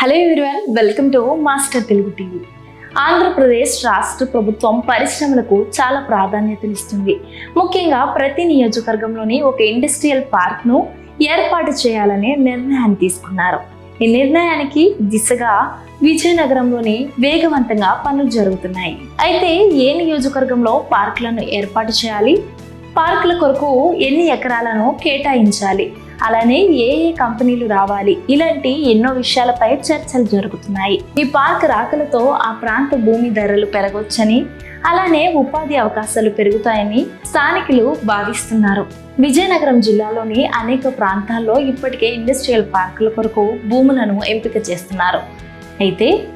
Hello everyone welcome to master Telugu TV Andhra Pradesh రాష్ట్ర ప్రభుత్వం పరిశ్రమలకు చాలా ప్రాధాన్యతనిస్తుంది ముఖ్యంగా ప్రతి నియోజకవర్గంలోని ఒక ఇండస్ట్రియల్ పార్క్ను ఏర్పాటు చేయాలనే నిర్ణయాన్ని తీసుకున్నారు. ఈ నిర్ణయానికి దిశగా విజయనగరంలోని వేగవంతంగా పనులు జరుగుతున్నాయి. అయితే ఏ నియోజకవర్గంలో పార్కులను ఏర్పాటు చేయాలి? పార్కుల కొరకు ఎన్ని ఎకరాలను కేటాయించాలి? అలానే ఏ ఏ కంపెనీలు రావాలి? ఇలాంటి ఎన్నో విషయాలపై చర్చలు జరుగుతున్నాయి. ఈ పార్క్ రాకలతో ఆ ప్రాంత భూమి ధరలు పెరగొచ్చని అలానే ఉపాధి అవకాశాలు పెరుగుతాయని స్థానికులు భావిస్తున్నారు. విజయనగరం జిల్లాలోని అనేక ప్రాంతాల్లో ఇప్పటికే ఇండస్ట్రియల్ పార్కుల కొరకు భూములను ఎంపిక చేస్తున్నారు. అయితే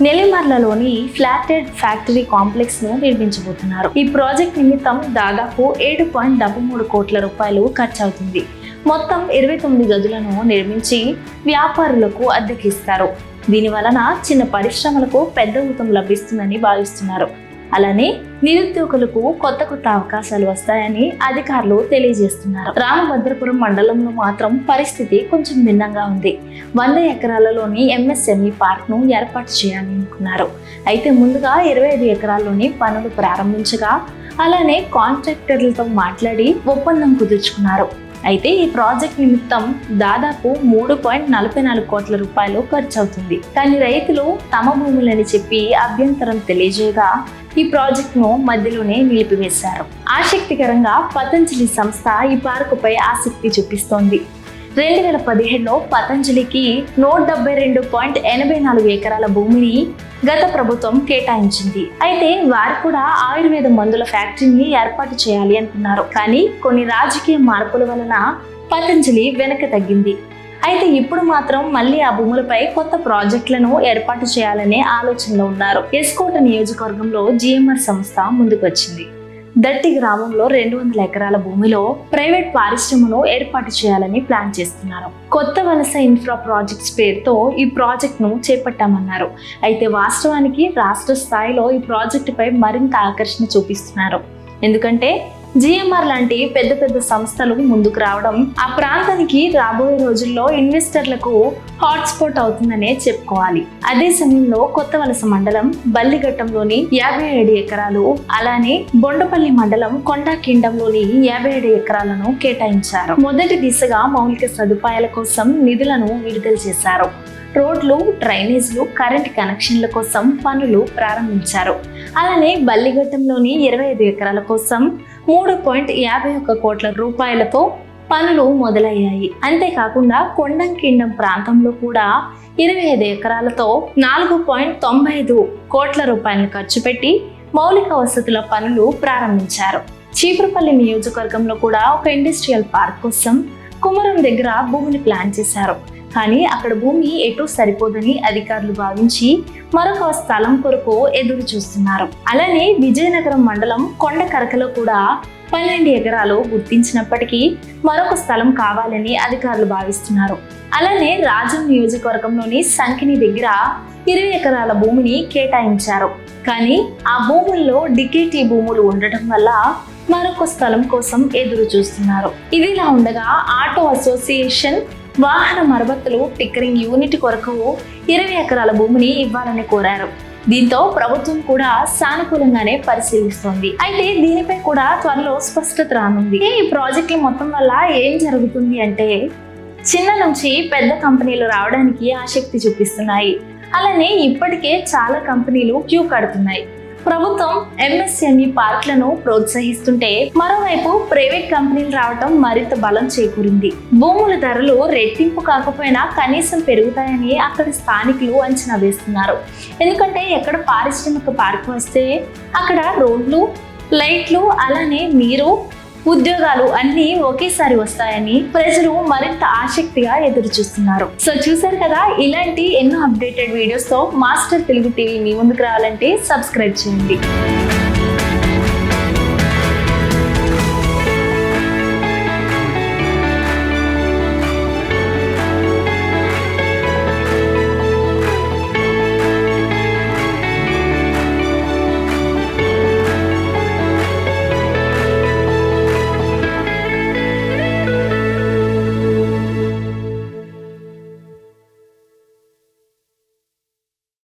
నెల్లిమర్లలోని ఫ్లాటెడ్ ఫ్యాక్టరీ కాంప్లెక్స్ను నిర్మించబోతున్నారు. ఈ ప్రాజెక్ట్ నిమిత్తం దాదాపు ఏడు పాయింట్ డెబ్బై మూడు కోట్ల రూపాయలు ఖర్చు అవుతుంది మొత్తం ఇరవై తొమ్మిది గదులను నిర్మించి వ్యాపారులకు అద్దెకిస్తారు. దీని వలన చిన్న పరిశ్రమలకు పెద్ద ఊతం లభిస్తుందని భావిస్తున్నారు. అలానే నిరుద్యోగులకు కొత్త కొత్త అవకాశాలు వస్తాయని అధికారులు తెలియజేస్తున్నారు. రామభద్రపురం మండలంలో మాత్రం పరిస్థితి కొంచెం భిన్నంగా ఉంది. వంద ఎకరాలలోని ఎంఎస్ఎంఈ పార్క్ను ఏర్పాటు చేయాలని అనుకున్నారు. అయితే ముందుగా ఇరవై ఐదు ఎకరాల్లోని పనులు ప్రారంభించగా అలానే కాంట్రాక్టర్లతో మాట్లాడి ఒప్పందం కుదుర్చుకున్నారు. అయితే ఈ ప్రాజెక్ట్ నిమిత్తం దాదాపు మూడు పాయింట్ నలభై నాలుగు కోట్ల రూపాయలు ఖర్చు అవుతుంది కానీ రైతులు తమ భూములని చెప్పి అభ్యంతరం తెలియజేయగా ఈ ప్రాజెక్టును మధ్యలోనే నిలిపివేశారు. ఆసక్తికరంగా పతంజలి సంస్థ ఈ పార్కుపై ఆసక్తి చూపిస్తోంది. రెండు వేల పదిహేడులో పతంజలికి నూట డెబ్బై రెండు పాయింట్ ఎనభై నాలుగు ఎకరాల భూమిని గత ప్రభుత్వం కేటాయించింది. అయితే వారు కూడా ఆయుర్వేద మందుల ఫ్యాక్టరీని ఏర్పాటు చేయాలి అనుకున్నారు. కానీ కొన్ని రాజకీయ మార్పుల వలన పతంజలి వెనక తగ్గింది. అయితే ఇప్పుడు మాత్రం మళ్ళీ ఆ భూములపై కొత్త ప్రాజెక్టులను ఏర్పాటు చేయాలనే ఆలోచనలో ఉన్నారు. ఎస్కోట నియోజకవర్గంలో జిఎంఆర్ సంస్థ ముందుకు వచ్చింది దట్టి గ్రామంలో రెండు వందల ఎకరాల భూమిలో ప్రైవేట్ పారిశ్రమను ఏర్పాటు చేయాలని ప్లాన్ చేస్తున్నారు. కొత్త వలస ఇన్ఫ్రా ప్రాజెక్ట్స్ పేరుతో ఈ ప్రాజెక్ట్ను చేపట్టామన్నారు. అయితే వాస్తవానికి రాష్ట్ర స్థాయిలో ఈ ప్రాజెక్టుపై మరింత ఆకర్షణ చూపిస్తున్నారు. ఎందుకంటే జిఎంఆర్ లాంటి పెద్ద పెద్ద సంస్థలు ముందుకు రావడం ఆ ప్రాంతానికి రాబోయే రోజుల్లో ఇన్వెస్టర్లకు హాట్స్పాట్ అవుతుందనే చెప్పుకోవాలి. అదే సమయంలో కొత్త వలస మండలం బల్లిఘట్టంలోని యాభై ఏడు ఎకరాలు అలానే బొండపల్లి మండలం కొండా కిండంలోని యాభై ఏడు ఎకరాలను కేటాయించారు. మొదటి దిశగా మౌలిక సదుపాయాల కోసం నిధులను విడుదల చేశారు. రోడ్లు డ్రైనేజ్లు కరెంట్ కనెక్షన్ల కోసం పనులు ప్రారంభించారు. అలానే బల్లిఘట్టంలోని ఇరవై ఐదు ఎకరాల కోసం మూడు పాయింట్ యాభై ఒక్క కోట్ల రూపాయలతో పనులు మొదలయ్యాయి. అంతేకాకుండా కొండం కిండం ప్రాంతంలో కూడా ఇరవై ఐదు ఎకరాలతో నాలుగు పాయింట్ తొంభై ఐదు కోట్ల రూపాయలను ఖర్చు పెట్టి మౌలిక వసతుల పనులు ప్రారంభించారు. చీపురుపల్లి నియోజకవర్గంలో కూడా ఒక ఇండస్ట్రియల్ పార్క్ కోసం కుమరం దగ్గర భూమిని ప్లాన్ చేశారు. కానీ అక్కడ భూమి ఎటు సరిపోదని అధికారులు భావించి మరొక స్థలం కొరకు ఎదురు చూస్తున్నారు. అలానే విజయనగరం మండలం కొండ కరకలో కూడా పన్నెండు ఎకరాలు గుర్తించినప్పటికీ మరొక స్థలం కావాలని అధికారులు భావిస్తున్నారు. అలానే రాజం నియోజకవర్గంలోని సంకిని దగ్గర ఇరవై ఎకరాల భూమిని కేటాయించారు. కానీ ఆ భూముల్లో డికేటీ భూములు ఉండటం వల్ల మరొక స్థలం కోసం ఎదురు చూస్తున్నారు. ఇదిలా ఉండగా ఆటో అసోసియేషన్ వాహన మరమ్మతులు టిక్కరింగ్ యూనిట్ కొరకు ఇరవై ఎకరాల భూమిని ఇవ్వాలని కోరారు. దీంతో ప్రభుత్వం కూడా సానుకూలంగానే పరిశీలిస్తోంది. అయితే దీనిపై కూడా త్వరలో స్పష్టత రానుంది. ఈ ప్రాజెక్టుల మొత్తం వల్ల ఏం జరుగుతుంది అంటే చిన్న నుంచి పెద్ద కంపెనీలు రావడానికి ఆసక్తి చూపిస్తున్నాయి. అలానే ఇప్పటికే చాలా కంపెనీలు క్యూ కడుతున్నాయి. ప్రభుత్వం ఎంఎస్ఎంఈ పార్క్లను ప్రోత్సహిస్తుంటే మరోవైపు ప్రైవేట్ కంపెనీలు రావటం మరింత బలం చేకూరింది. భూముల ధరలు రెట్టింపు కాకపోయినా కనీసం పెరుగుతాయని అక్కడ స్థానికులు అంచనా వేస్తున్నారు. ఎందుకంటే ఎక్కడ పారిశ్రామిక పార్క్ వస్తే అక్కడ రోడ్లు లైట్లు అలానే నీరు ఉద్యోగాలు అన్నీ ఒకేసారి వస్తాయని ప్రజలు మరింత ఆసక్తిగా ఎదురు చూస్తున్నారు సో చూసారు కదా ఇలాంటి ఎన్నో అప్డేటెడ్ వీడియోస్తో మాస్టర్ తెలుగు టీవీ మీ ముందుకు రావాలంటే సబ్స్క్రైబ్ చేయండి.